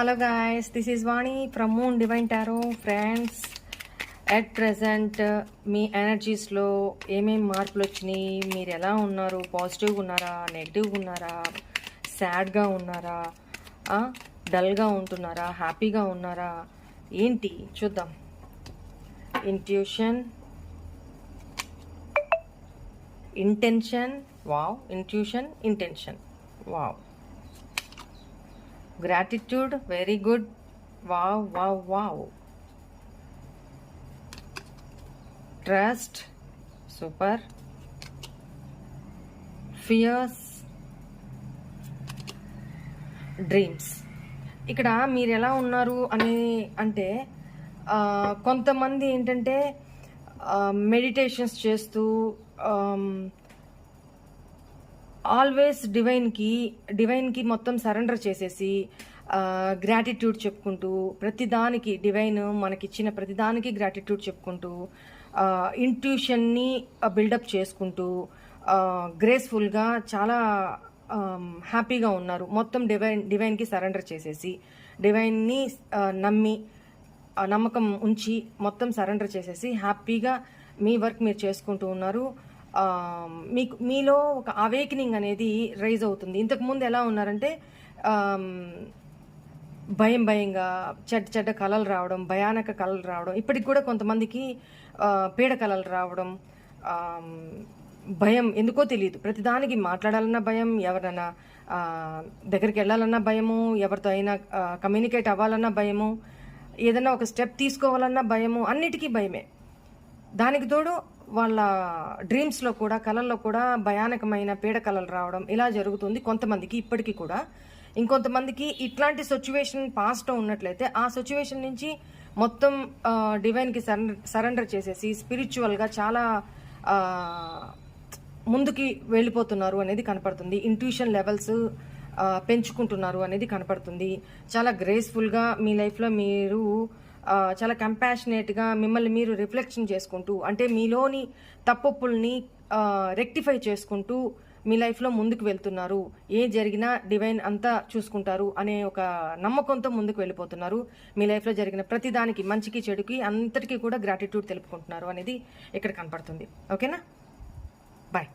Hello guys this is Vani from moon divine tarot friends at present మీ ఎనర్జీస్లో ఏమేమి మార్పులు వచ్చినాయి? మీరు ఎలా ఉన్నారు? పాజిటివ్గా ఉన్నారా? నెగిటివ్గా ఉన్నారా? సాడ్గా ఉన్నారా? డల్గా ఉంటున్నారా? హ్యాపీగా ఉన్నారా? ఏంటి? చూద్దాం. Intuition intention wow intuition intention wow gratitude very good wow wow wow trust super fears dreams ఇక్కడ మీరు ఎలా ఉన్నారు అని అంటే కొంతమంది ఏంటంటే మెడిటేషన్స్ చేస్తూ ఆల్వేస్ డివైన్కి డివైన్కి మొత్తం సరెండర్ చేసేసి గ్రాటిట్యూడ్ చెప్పుకుంటూ ప్రతిదానికి డివైన్ మనకిచ్చిన ప్రతిదానికి గ్రాటిట్యూడ్ చెప్పుకుంటూ ఇంట్యూషన్ని బిల్డప్ చేసుకుంటూ గ్రేస్ఫుల్గా చాలా హ్యాపీగా ఉన్నారు. మొత్తం డివైన్ డివైన్కి సరెండర్ చేసేసి డివైన్ని నమ్మి నమ్మకం ఉంచి మొత్తం సరెండర్ చేసేసి హ్యాపీగా మీ వర్క్ మీరు చేసుకుంటూ ఉన్నారు. మీకు మీలో ఒక అవేకనింగ్ అనేది రైజ్ అవుతుంది. ఇంతకుముందు ఎలా ఉన్నారంటే భయం భయంగా చెడ్డ చెడ్డ కళలు రావడం భయానక కళలు రావడం ఇప్పటికి కూడా కొంతమందికి ఆ, పీడ కళలు రావడం భయం ఎందుకో తెలియదు. ప్రతిదానికి మాట్లాడాలన్నా భయం ఎవరైనా దగ్గరికి వెళ్ళాలన్నా భయము ఎవరితో అయినా కమ్యూనికేట్ అవ్వాలన్నా భయము ఏదైనా ఒక స్టెప్ తీసుకోవాలన్నా భయము అన్నిటికీ భయమే. దానికి తోడు వాళ్ళ డ్రీమ్స్లో కూడా కళల్లో కూడా భయానకమైన పీడకలలు రావడం ఇలా జరుగుతుంది కొంతమందికి ఇప్పటికీ కూడా. ఇంకొంతమందికి ఇట్లాంటి సిచ్యువేషన్ పాస్ట్లో ఉన్నట్లయితే ఆ సిచ్యువేషన్ నుంచి మొత్తం డివైన్కి సరెండర్ సరెండర్ చేసేసి స్పిరిచువల్గా చాలా ముందుకి వెళ్ళిపోతున్నారు అనేది కనపడుతుంది. ఇంట్యూషన్ లెవెల్స్ పెంచుకుంటున్నారు అనేది కనపడుతుంది. చాలా గ్రేస్ఫుల్గా మీ లైఫ్లో మీరు చాలా కంపాషనేట్గా మిమ్మల్ని మీరు రిఫ్లెక్షన్ చేసుకుంటూ అంటే మీలోని తప్పొప్పుల్ని రెక్టిఫై చేసుకుంటూ మీ లైఫ్లో ముందుకు వెళ్తున్నారు. ఏ జరిగినా డివైన్ అంతా చూసుకుంటారు అనే ఒక నమ్మకంతో ముందుకు వెళ్ళిపోతున్నారు. మీ లైఫ్లో జరిగిన ప్రతిదానికి మంచికి చెడుకి అంతటికీ కూడా గ్రాటిట్యూడ్ తెలుపుకుంటున్నారు అనేది ఇక్కడ కనపడుతుంది. ఓకేనా బాయ్